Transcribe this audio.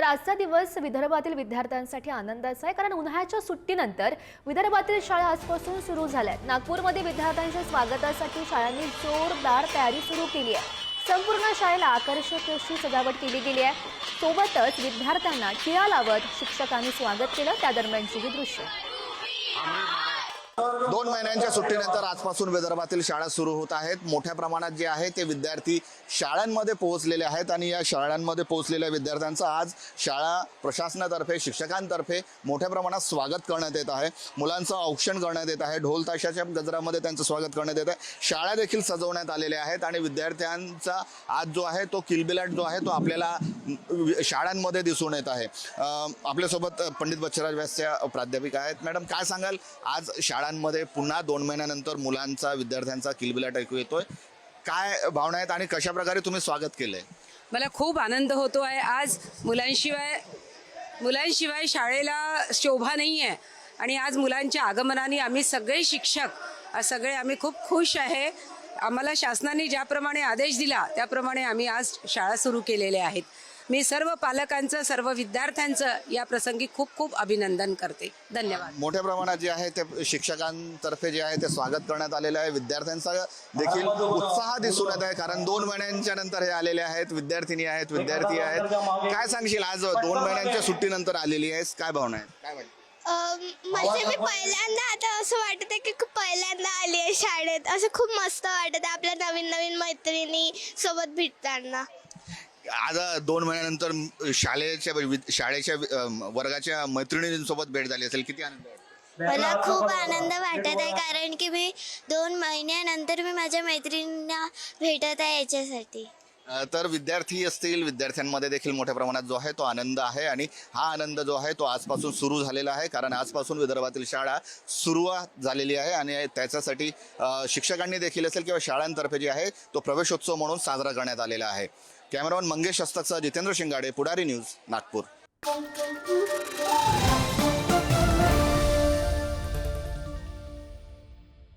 तर आजचा दिवस विदर्भातील विद्यार्थ्यांसाठी आनंदाचा आहे. कारण उन्हाळ्याच्या सुट्टीनंतर विदर्भातील शाळा आजपासून सुरू झाल्या आहेत. नागपूरमध्ये विद्यार्थ्यांच्या स्वागतासाठी शाळांनी जोरदार तयारी सुरू केली आहे. संपूर्ण शाळेला आकर्षक अशी सजावट केली गेली आहे. सोबतच विद्यार्थ्यांना टिळा लावत शिक्षकांनी स्वागत केलं. त्या दरम्यानची ही दृश्य. हो, दोन महिन्यांच्या सुट्टीनंतर आजपासून विदर्भातील शाळा सुरू होत आहेत. मोठ्या प्रमाणात जे आहे ते विद्यार्थी शाळांमध्ये पोहोचलेले आहेत आणि या शाळांमध्ये पोहोचलेल्या विद्यार्थ्यांचं आज शाळा प्रशासनातर्फे शिक्षकांतर्फे मोठ्या प्रमाणात स्वागत करण्यात येत आहे. मुलांचं औक्षण करण्यात येत आहे. ढोल ताशाच्या गजरामध्ये त्यांचं स्वागत करण्यात येत आहे. शाळा देखील सजवण्यात आलेल्या आहेत आणि विद्यार्थ्यांचा आज जो आहे तो किलबिलाट जो आहे तो आपल्याला शाळांमध्ये दिसून येत आहे. आपल्यासोबत पंडित बच्चराज व्यासच्या प्राध्यापिका आहेत. मॅडम काय सांगाल? आज शाळांमध्ये पुन्हा दोन महिन्यानंतर मुलांचा विद्यार्थ्यांचा किलबिलाट ऐकू येतोय. काय भावना आहेत आणि कशा प्रकारे तुम्ही स्वागत केलंय? मला खूप आनंद होतो आहे. आज मुलांशिवाय मुलांशिवाय शाळेला शोभा नाही आहे आणि आज मुलांच्या आगमनाने आम्ही सगळे शिक्षक सगळे आम्ही खूप खुश आहे. आम्हाला शासनाने ज्याप्रमाणे आदेश दिला त्याप्रमाणे आम्ही आज शाळा सुरू केलेल्या आहेत. मी सर्व पालकांचं सर्व विद्यार्थ्यांचं या प्रसंगी खूप खूप अभिनंदन करते. धन्यवाद. मोठ्या प्रमाणात जे आहे ते शिक्षकांतर्फे जे आहे ते स्वागत करण्यात आलेलं आहे. विद्यार्थ्यांचा देखील उत्साह दिसून येत आहे कारण दोन महिन्यांच्या नंतर हे आलेले आहेत विद्यार्थिनी आहेत विद्यार्थी आहेत. काय सांगशील आज? दोन महिन्यांच्या सुट्टीनंतर आलेली आहेस. काय भावना आहेत काय वाटतं? म्हणजे मी पहिल्यांदा आता असं वाटत आहे की खूप पहिल्यांदा आली आहे शाळेत. असं खूप मस्त वाटत आहे आपल्या नवीन नवीन मैत्रिणी सोबत भेटताना. आज दोन महिन्यानंतर शाळेच्या वि- शाळेच्या वर्गाच्या मैत्रिणींसोबत भेट झाली असेल. किती आनंद वाटतो? मला खूप आनंद वाटत आहे कारण की मी दोन महिन्यानंतर मी माझ्या मैत्रिणींना भेटत आहे याच्यासाठी. अ, तर विद्यार्थी असतील विद्यार्थ्यांमध्ये देखील मोठ्या प्रमाणात जो आहे तो आनंद आहे आणि हा आनंद जो आहे तो आजपासून सुरू झालेला आहे कारण आजपासून विदर्भातील शाळा सुरुवात झालेली आहे आणि त्याच्यासाठी अ, शिक्षकांनी देखील असेल किंवा शाळांतर्फे जे आहे तो प्रवेशोत्सव म्हणून साजरा करण्यात आलेला आहे. कॅमेरामन मंगेश अस्तकसह जितेंद्र शिंगाडे पुढारी न्यूज नागपूर.